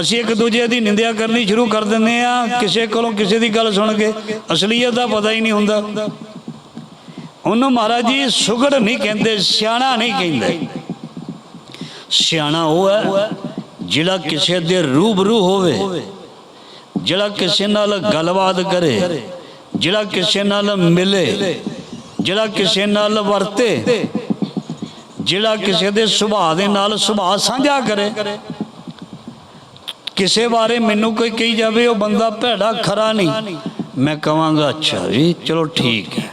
ਅਸੀਂ ਇੱਕ ਦੂਜੇ ਦੀ ਨਿੰਦਿਆ ਕਰਨੀ ਸ਼ੁਰੂ ਕਰ ਦਿੰਦੇ ਆ ਕਿਸੇ ਕੋਲੋਂ ਕਿਸੇ ਦੀ ਗੱਲ ਸੁਣ ਕੇ। ਅਸਲੀਅਤ ਦਾ ਪਤਾ ਹੀ ਨਹੀਂ ਹੁੰਦਾ। ਉਹਨੂੰ ਮਹਾਰਾਜ ਜੀ, ਸੁਗੜ ਨਹੀਂ ਕਹਿੰਦੇ, ਸਿਆਣਾ ਨਹੀਂ ਕਹਿੰਦੇ। ਸਿਆਣਾ ਉਹ ਹੈ ਜਿਹੜਾ ਕਿਸੇ ਦੇ ਰੂਬਰੂ ਹੋਵੇ, ਜਿਹੜਾ ਕਿਸੇ ਨਾਲ ਗੱਲਬਾਤ ਕਰੇ, ਜਿਹੜਾ ਕਿਸੇ ਨਾਲ ਮਿਲੇ, ਜਿਹੜਾ ਕਿਸੇ ਨਾਲ ਵਰਤੇ, ਜਿਹੜਾ ਕਿਸੇ ਦੇ ਸੁਭਾਅ ਦੇ ਨਾਲ ਸੁਭਾਅ ਸਾਂਝਾ ਕਰੇ। ਕਿਸੇ ਬਾਰੇ ਮੈਨੂੰ ਕੋਈ ਕਹੀ ਜਾਵੇ, ਉਹ ਬੰਦਾ ਭੈੜਾ, ਖਰਾ ਨਹੀਂ। ਮੈਂ ਕਹਾਂਗਾ, ਅੱਛਾ ਜੀ, ਚਲੋ ਠੀਕ ਹੈ।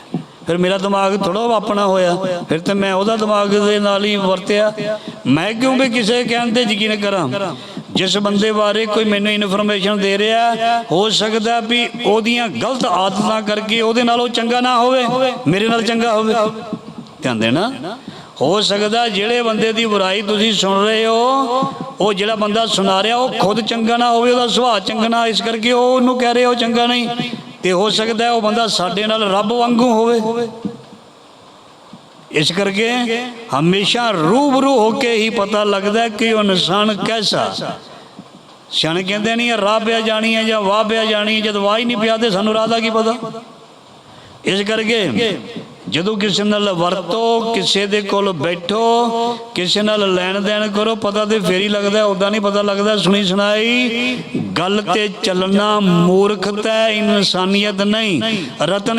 ਫਿਰ ਮੇਰਾ ਦਿਮਾਗ ਥੋੜਾ ਆਪਣਾ ਹੋਇਆ। ਫਿਰ ਤੇ ਮੈਂ ਉਹਦਾ ਦਿਮਾਗ ਦੇ ਨਾਲ ਹੀ ਵਰਤਿਆ। ਮੈਂ ਕਿਉਂ ਵੀ ਕਿਸੇ ਕਹਿਣ ਤੇ ਯਕੀਨ ਕਰਾਂ? ਜਿਸ ਬੰਦੇ ਬਾਰੇ ਕੋਈ ਮੈਨੂੰ ਇਨਫੋਰਮੇਸ਼ਨ ਦੇ ਰਿਹਾ, ਹੋ ਸਕਦਾ ਵੀ ਉਹਦੀਆਂ ਗਲਤ ਆਦਤਾਂ ਕਰਕੇ ਉਹਦੇ ਨਾਲ ਉਹ ਚੰਗਾ ਨਾ ਹੋਵੇ, ਮੇਰੇ ਨਾਲ ਚੰਗਾ ਹੋਵੇ। ਧਿਆਨ ਦੇਣਾ। ਹੋ ਸਕਦਾ ਜਿਹੜੇ ਬੰਦੇ ਦੀ ਬੁਰਾਈ ਤੁਸੀਂ ਸੁਣ ਰਹੇ ਹੋ, ਉਹ ਜਿਹੜਾ ਬੰਦਾ ਸੁਣਾ ਰਿਹਾ, ਉਹ ਖੁਦ ਚੰਗਾ ਨਾ ਹੋਵੇ, ਉਹਦਾ ਸੁਭਾਅ ਚੰਗਾ ਨਾ, ਇਸ ਕਰਕੇ ਉਹ ਉਹਨੂੰ ਕਹਿ ਰਹੇ, ਉਹ ਚੰਗਾ ਨਹੀਂ। ਤੇ ਹੋ ਸਕਦਾ ਉਹ ਬੰਦਾ ਸਾਡੇ ਨਾਲ ਰੱਬ ਵਾਂਗੂ ਹੋਵੇ। ਇਸ ਕਰਕੇ ਹਮੇਸ਼ਾ ਰੂਬਰੂ ਹੋ ਕੇ ਹੀ ਪਤਾ ਲੱਗਦਾ ਕਿ ਉਹ ਇਨਸਾਨ ਕੈਸਾ। ਸਿਆਣੇ ਕਹਿੰਦੇ ਨਹੀਂ ਰਾਹ ਪਿਆ ਜਾਣੀ ਹੈ ਜਾਂ ਵਾਹ ਪਿਆ ਜਾਣੀ ਹੈ, ਜਦ ਵਾਹ ਹੀ ਨਹੀਂ ਪਿਆ ਤੇ ਸਾਨੂੰ ਰਾਹ ਦਾ ਕੀ ਪਤਾ? ਇਸ ਕਰਕੇ ਜਦੋਂ ਕਿਸੇ ਨਾਲ ਵਰਤੋ ਕਿਸੇ ਦੇ ਕੋਲ ਬੈਠੋ ਕਿਸੇ ਨਾਲ ਲੈਣ ਦੇਣ ਕਰੋ ਪਤਾ ਤੇ ਫੇਰ ਹੀ ਲੱਗਦਾ ਉਦਾਂ ਨਹੀਂ ਪਤਾ ਲੱਗਦਾ ਸੁਣੀ ਸੁਣਾਈ ਗੱਲ ਤੇ ਚੱਲਣਾ ਮੂਰਖਤਾ ਹੈ, ਇਨਸਾਨੀਅਤ ਨਹੀਂ ਰਤਨ